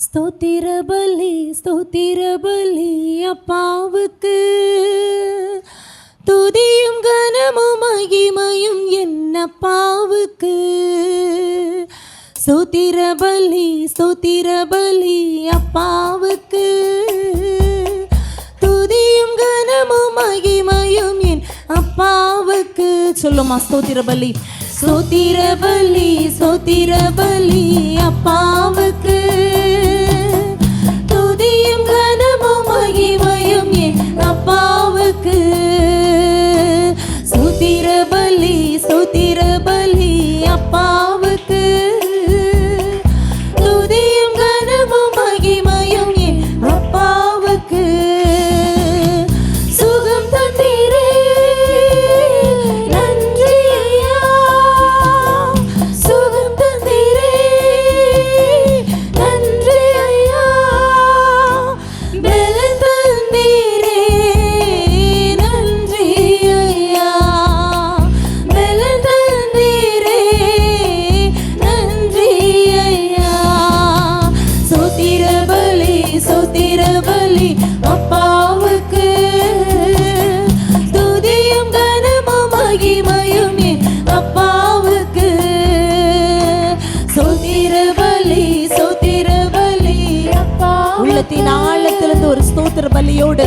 ஸ்தோத்திர பலி ஸ்தோத்திர பலி அப்பாவுக்கு. துதியும் கனமும் மகிமையும் என் அப்பாவுக்கு. ஸ்தோத்திர பலி ஸ்தோத்திர பலி அப்பாவுக்கு. துதியும் கனமும் மகிமையும் என் அப்பாவுக்கு. சொல்லுமா ஸ்தோத்திர பலி. ஸ்தோத்திர பலி ஸ்தோத்திர பலி அப்பாவுக்கு. அப்பாவுக்கு. துதியும் கனமும் மகிமையும் என் அப்பாவுக்கு. சோத்திர பலி சோத்திர பலி அப்பா. உள்ளத்தின் ஆழத்திலிருந்து ஒரு ஸ்தோத்திர பலியோடு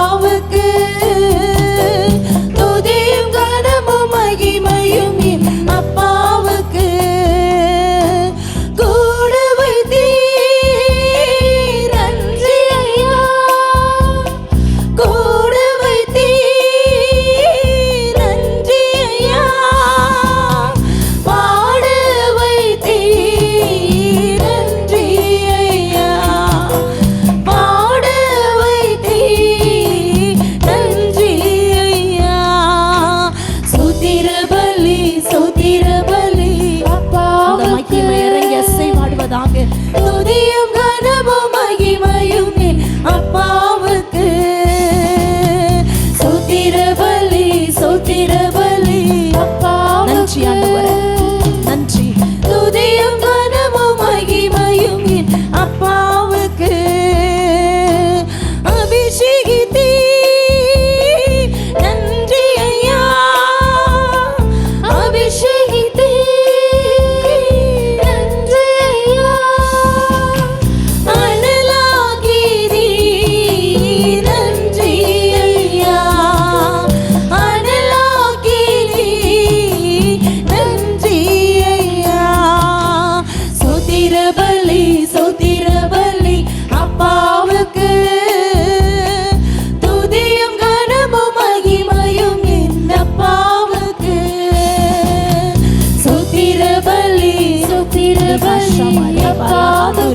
துதியும் கனமும் பலி சௌத்திர பலி அப்பாவுக்கு. துதியும் கனமும் மகிமையும் இந்த அப்பாவுக்கு. சௌத்திர பலி சௌத்திர பலி அப்பாவுக்கு